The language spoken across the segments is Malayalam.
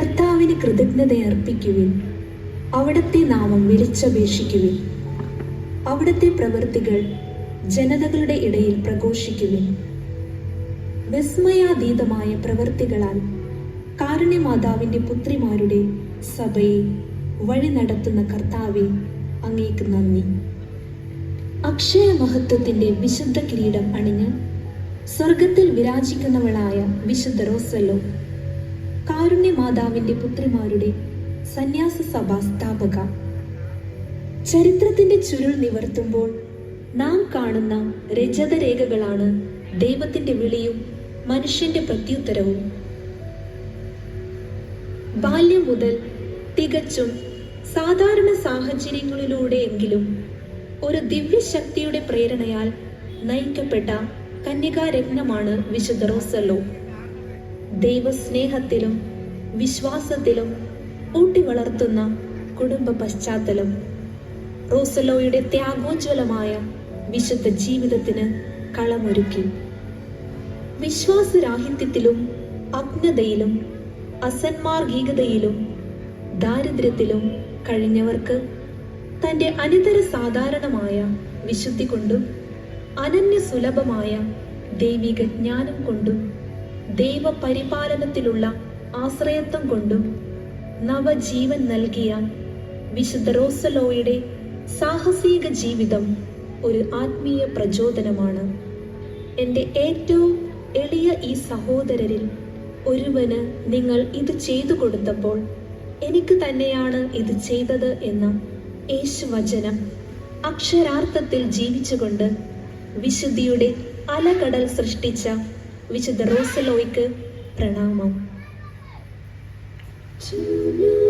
കർത്താവിന് കൃതജ്ഞത അർപ്പിക്കുവിൻ. അവിടത്തെ നാമം വിളിച്ചപേക്ഷിക്കുവിൻ. അവിടത്തെ പ്രവൃത്തികൾ ജനതകളുടെ ഇടയിൽ പ്രഘോഷിക്കുവിൻ. വിസ്മയാതീതമായ പ്രവൃത്തികളാൽ കാരുണ്യമാതാവിന്റെ പുത്രിമാരുടെ സഭയെ വഴി നടത്തുന്ന കർത്താവെ അങ്ങേക്ക് നന്ദി. അക്ഷയ മഹത്വത്തിന്റെ വിശുദ്ധ കിരീടം അണിഞ്ഞ് സ്വർഗത്തിൽ വിരാജിക്കുന്നവളായ വിശുദ്ധ റോസല്ലോ കാരുണ്യമാതാവിന്റെ പുത്രിമാരുടെ സന്യാസ സഭാ സ്ഥാപക. ചരിത്രത്തിന്റെ ചുരുൾ നിവർത്തുമ്പോൾ നാം കാണുന്ന രജതരേഖകളാണ് ദൈവത്തിന്റെ വിളിയും മനുഷ്യന്റെ പ്രത്യുത്തരവും. ബാല്യം മുതൽ തികച്ചും സാധാരണ സാഹചര്യങ്ങളിലൂടെയെങ്കിലും ഒരു ദിവ്യശക്തിയുടെ പ്രേരണയാൽ നയിക്കപ്പെട്ട കന്യകാരത്നമാണ് വിശുദ്ധ റോസല്ലോ. ദൈവസ്നേഹത്തിലും വിശ്വാസത്തിലും ഊട്ടി വളർത്തുന്ന കുടുംബ പശ്ചാത്തലം. റോസലോയുടെ ത്യാഗോജ്വലമായ വിശുദ്ധ ജീവിതത്തിന് കളമൊരുക്കി. വിശ്വാസരാഹിത്യത്തിലും അജ്ഞതയിലും അസന്മാർഗീകതയിലും ദാരിദ്ര്യത്തിലും കഴിഞ്ഞവർക്ക് തന്റെ അനിതര സാധാരണമായ വിശുദ്ധി കൊണ്ടും അനന്യസുലഭമായ ദൈവിക ജ്ഞാനം കൊണ്ടും ദൈവപരിപാലനത്തിലുള്ള ആശ്രയത്വം കൊണ്ടും നവജീവൻ നൽകിയ വിശുദ്ധ റോസലോയുടെ സാഹസിക ജീവിതം ഒരു ആത്മീയ പ്രചോദനമാണ്. എന്റെ ഏറ്റവും എളിയ ഈ സഹോദരരിൽ ഒരുവന് നിങ്ങൾ ഇത് ചെയ്തു കൊടുത്തപ്പോൾ എനിക്ക് തന്നെയാണ് ഇത് ചെയ്തത് എന്ന യേശുവചനം അക്ഷരാർത്ഥത്തിൽ ജീവിച്ചുകൊണ്ട് വിശുദ്ധിയുടെ അലകടൽ സൃഷ്ടിച്ച വിശുദ്ധ റോസലോയ്ക്ക് പ്രണാമം. To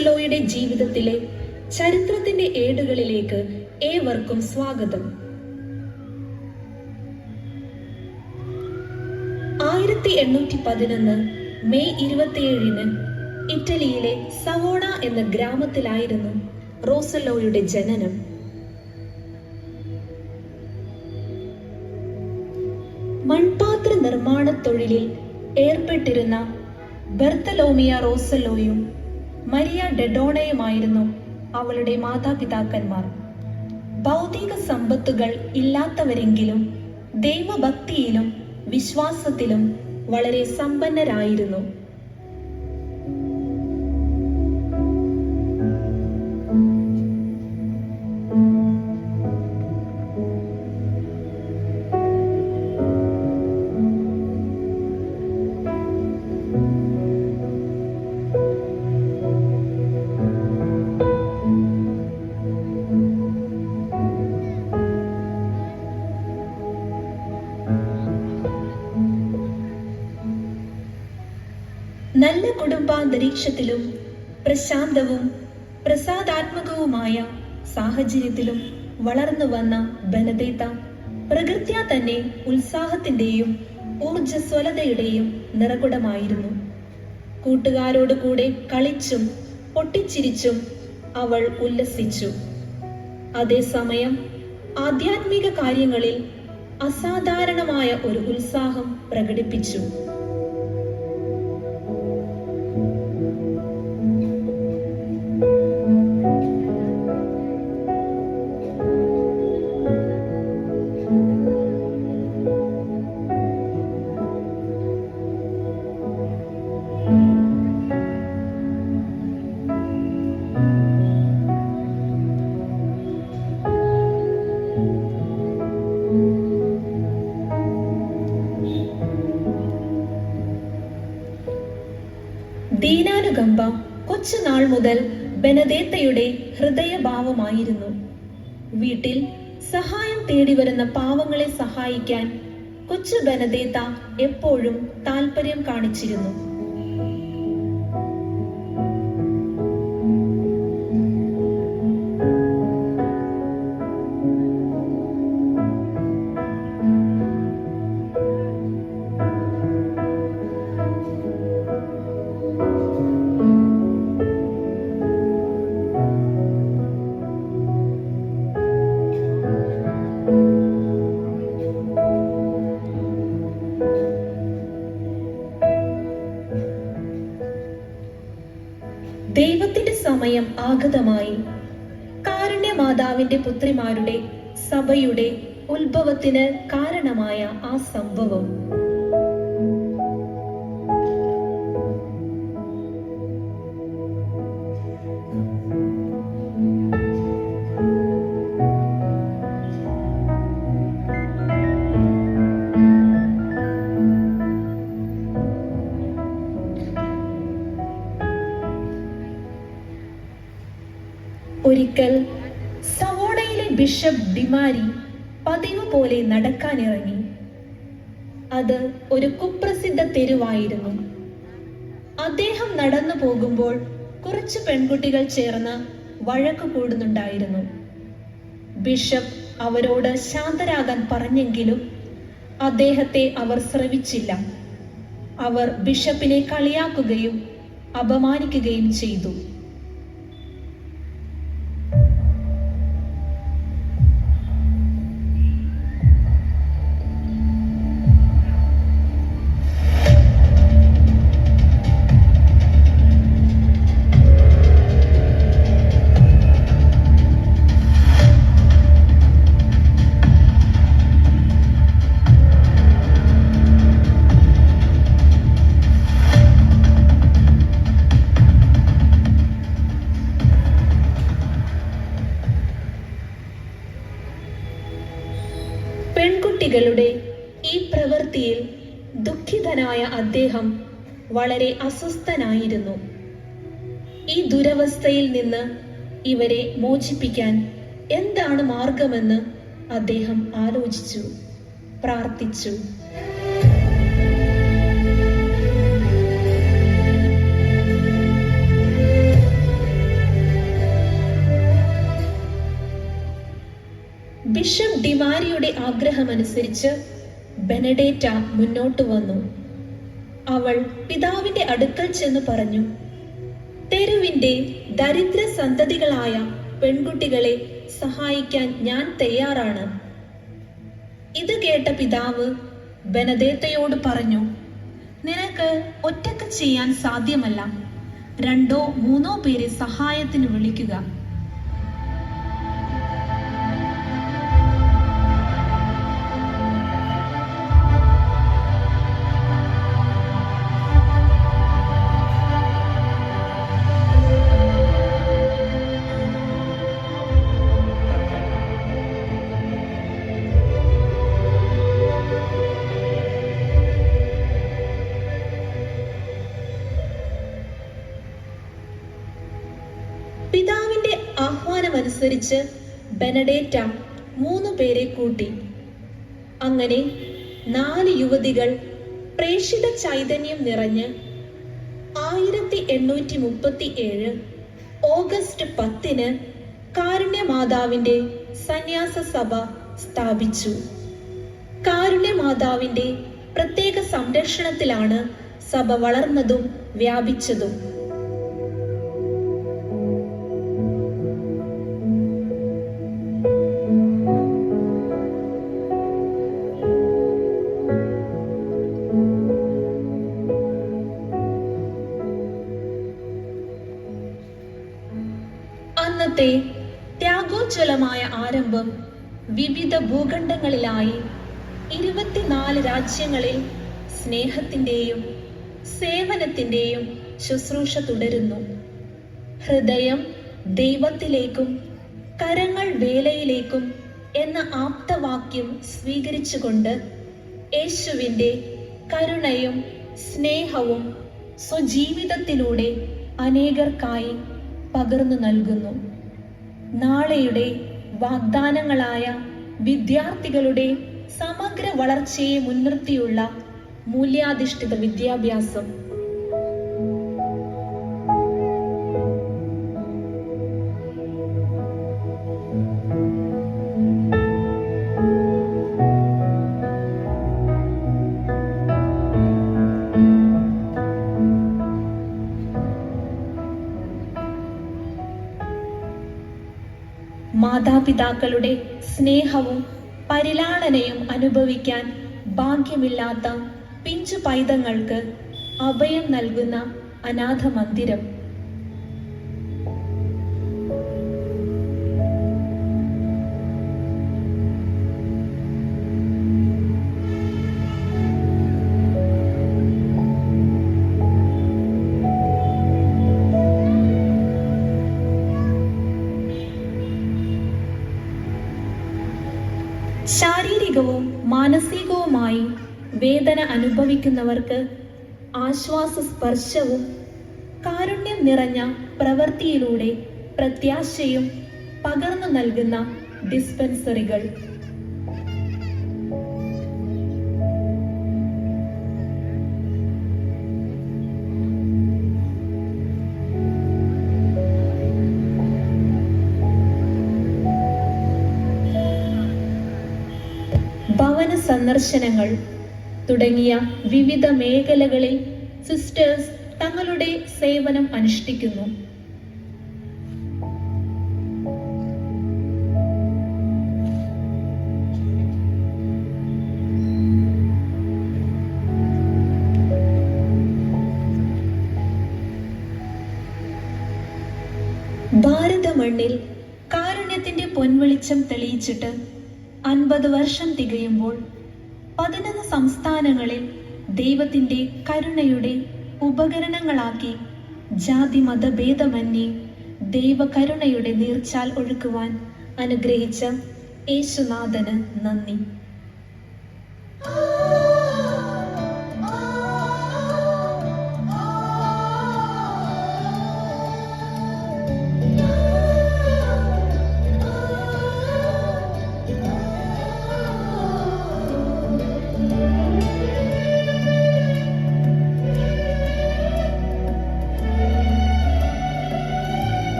റോസലോയുടെ ജീവിതത്തിലെ ചരിത്രത്തിന്റെ ഏടുകളിലേക്ക് ഏവർക്കും സ്വാഗതം. ആയിരത്തി എണ്ണൂറ്റി പതിനൊന്ന് മെയ് ഇരുപത്തിയേഴിന് ഇറ്റലിയിലെ സവോണ എന്ന ഗ്രാമത്തിലായിരുന്നു റോസലോയുടെ ജനനം. മൺപാത്ര നിർമ്മാണ തൊഴിലിൽ ഏർപ്പെട്ടിരുന്ന ബെർത്തലോമിയ റോസലോയും മരിയ ഡെഡോണയുമായിരുന്നു അവളുടെ മാതാപിതാക്കന്മാർ. ഭൗതിക സമ്പത്തുകൾ ഇല്ലാത്തവരെങ്കിലും ദൈവഭക്തിയിലും വിശ്വാസത്തിലും വളരെ സമ്പന്നരായിരുന്നു. കുടുംബാന്തരീക്ഷത്തിലും പ്രശാന്തവും പ്രസാദാത്മകവുമായ സാഹചര്യത്തിലും വളർന്നു വന്ന ബനദേത്ത പ്രകൃത്യാ തന്നെ ഉത്സാഹത്തിന്റെയും ഊർജസ്വലതയുടെയും നിറകുടമായിരുന്നു. കൂട്ടുകാരോട് കൂടെ കളിച്ചും പൊട്ടിച്ചിരിച്ചും അവൾ ഉല്ലസിച്ചു. അതേസമയം ആധ്യാത്മിക കാര്യങ്ങളിൽ അസാധാരണമായ ഒരു ഉത്സാഹം പ്രകടിപ്പിച്ചു. ഹൃദയഭാവമായിരുന്നു വീട്ടിൽ സഹായം തേടി വരുന്ന പാവങ്ങളെ സഹായിക്കാൻ കൊച്ചു ബനദേത്ത എപ്പോഴും താല്പര്യം കാണിച്ചിരുന്നു. ദൈവത്തിന്റെ സമയം ആഗതമായി. കാരുണ്യ മാതാവിന്റെ പുത്രിമാരുടെ സഭയുടെ ഉത്ഭവത്തിന് കാരണമായ ആ സംഭവം. പതിവ് പോലെ നടക്കാനിറങ്ങി. അത് ഒരു കുപ്രസിദ്ധ തെരുവായിരുന്നു. അദ്ദേഹം നടന്നു പോകുമ്പോൾ കുറച്ച് പെൺകുട്ടികൾ ചേർന്ന് വഴക്ക് കൂടുന്നുണ്ടായിരുന്നു. ബിഷപ്പ് അവരോട് ശാന്തരാകാൻ പറഞ്ഞെങ്കിലും അദ്ദേഹത്തെ അവർ ശ്രവിച്ചില്ല അവർ ബിഷപ്പിനെ കളിയാക്കുകയും അപമാനിക്കുകയും ചെയ്തു. പെൺകുട്ടികളുടെ ഈ പ്രവൃത്തിയിൽ ദുഃഖിതനായ അദ്ദേഹം വളരെ അസ്വസ്ഥനായിരുന്നു. ഈ ദുരവസ്ഥയിൽ നിന്ന് ഇവരെ മോചിപ്പിക്കാൻ എന്താണ് മാർഗമെന്ന് അദ്ദേഹം ആലോചിച്ചു പ്രാർത്ഥിച്ചു. ഡിമാരിയുടെ ആഗ്രഹമനുസരിച്ച് ബെനഡേറ്റ മുന്നോട്ട് വന്നു. അവൾ പിതാവിന്റെ അടുക്കൽ ചെന്ന് പറഞ്ഞു തെരുവിന്റെ ദരിദ്ര സന്തതികളായ പെൺകുട്ടികളെ സഹായിക്കാൻ ഞാൻ തയ്യാറാണ്. ഇത് കേട്ട പിതാവ് ബനദേത്തയോട് പറഞ്ഞു നിനക്ക് ഒറ്റയ്ക്ക് ചെയ്യാൻ സാധ്യമല്ല. രണ്ടോ മൂന്നോ പേരെ സഹായത്തിന് വിളിക്കുക. ആഹ്വാനമനുസരിച്ച് ബെനഡേറ്റ മൂന്നു പേരെ കൂട്ടി. അങ്ങനെ നാല് യുവതികൾ പ്രേക്ഷിത ചൈതന്യം നിറഞ്ഞ് ആയിരത്തി എണ്ണൂറ്റി മുപ്പത്തി ഏഴ് ഓഗസ്റ്റ് പത്തിന് കാരുണ്യമാതാവിന്റെ സന്യാസ സഭ സ്ഥാപിച്ചു. കാരുണ്യമാതാവിന്റെ പ്രത്യേക സംരക്ഷണത്തിലാണ് സഭ വളർന്നതും വ്യാപിച്ചതും. ത്യാഗോജ്വലമായ ആരംഭം വിവിധ ഭൂഖണ്ഡങ്ങളിലായി ഇരുപത്തിനാല് രാജ്യങ്ങളിൽ സ്നേഹത്തിന്റെയും സേവനത്തിന്റെയും ശുശ്രൂഷ തുടരുന്നു. ഹൃദയം ദൈവത്തിലേക്കും കരങ്ങൾ വേലയിലേക്കും എന്ന ആപ്തവാക്യം സ്വീകരിച്ചുകൊണ്ട് യേശുവിന്റെ കരുണയും സ്നേഹവും സ്വജീവിതത്തിലൂടെ അനേകർക്കായി പകർന്നു നൽകുന്നു. നാളെയുടെ വാഗ്ദാനങ്ങളായ വിദ്യാർത്ഥികളുടെ സമഗ്ര വളർച്ചയെ മുൻനിർത്തിയുള്ള മൂല്യാധിഷ്ഠിത വിദ്യാഭ്യാസം. മാതാപിതാക്കളുടെ സ്നേഹവും പരിലാളനയും അനുഭവിക്കാൻ ഭാഗ്യമില്ലാത്ത പിഞ്ചു പൈതങ്ങൾക്ക് അഭയം നൽകുന്ന അനാഥ മന്ദിരം അനുഭവിക്കുന്നവർക്ക് ആശ്വാസ സ്പർശവും കാരുണ്യം നിറഞ്ഞ പ്രവൃത്തിയിലൂടെ പ്രത്യാശയും പകർന്നു നൽകുന്ന ഡിസ്പെൻസറികൾ. ഭവന സന്ദർശനങ്ങൾ തുടങ്ങിയ വിവിധ മേഖലകളിൽ സിസ്റ്റേഴ്സ് തങ്ങളുടെ സേവനം അനുഷ്ഠിക്കുന്നു. ഭാരത മണ്ണിൽ കാരുണ്യത്തിന്റെ പൊൻവെളിച്ചം തെളിയിച്ചിട്ട് അൻപത് വർഷം തികയുമ്പോൾ പതിനൊന്ന് സംസ്ഥാനങ്ങളിൽ ദൈവത്തിന്റെ കരുണയുടെ ഉപകരണങ്ങളാക്കി ജാതി മതഭേദമന്യേ ദൈവകരുണയുടെ നീർച്ചാൽ ഒഴുക്കുവാൻ അനുഗ്രഹിച്ച യേശുനാഥന് നന്ദി.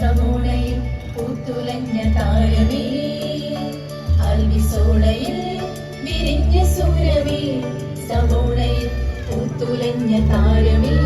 സമൂണയിൽ പൂത്തുലഞ്ഞ താരമേ. അൽവിസോളയിൽ വിരിഞ്ഞ സൂരമേ. സമൂണയിൽ പൂത്തുലഞ്ഞ താരമേ.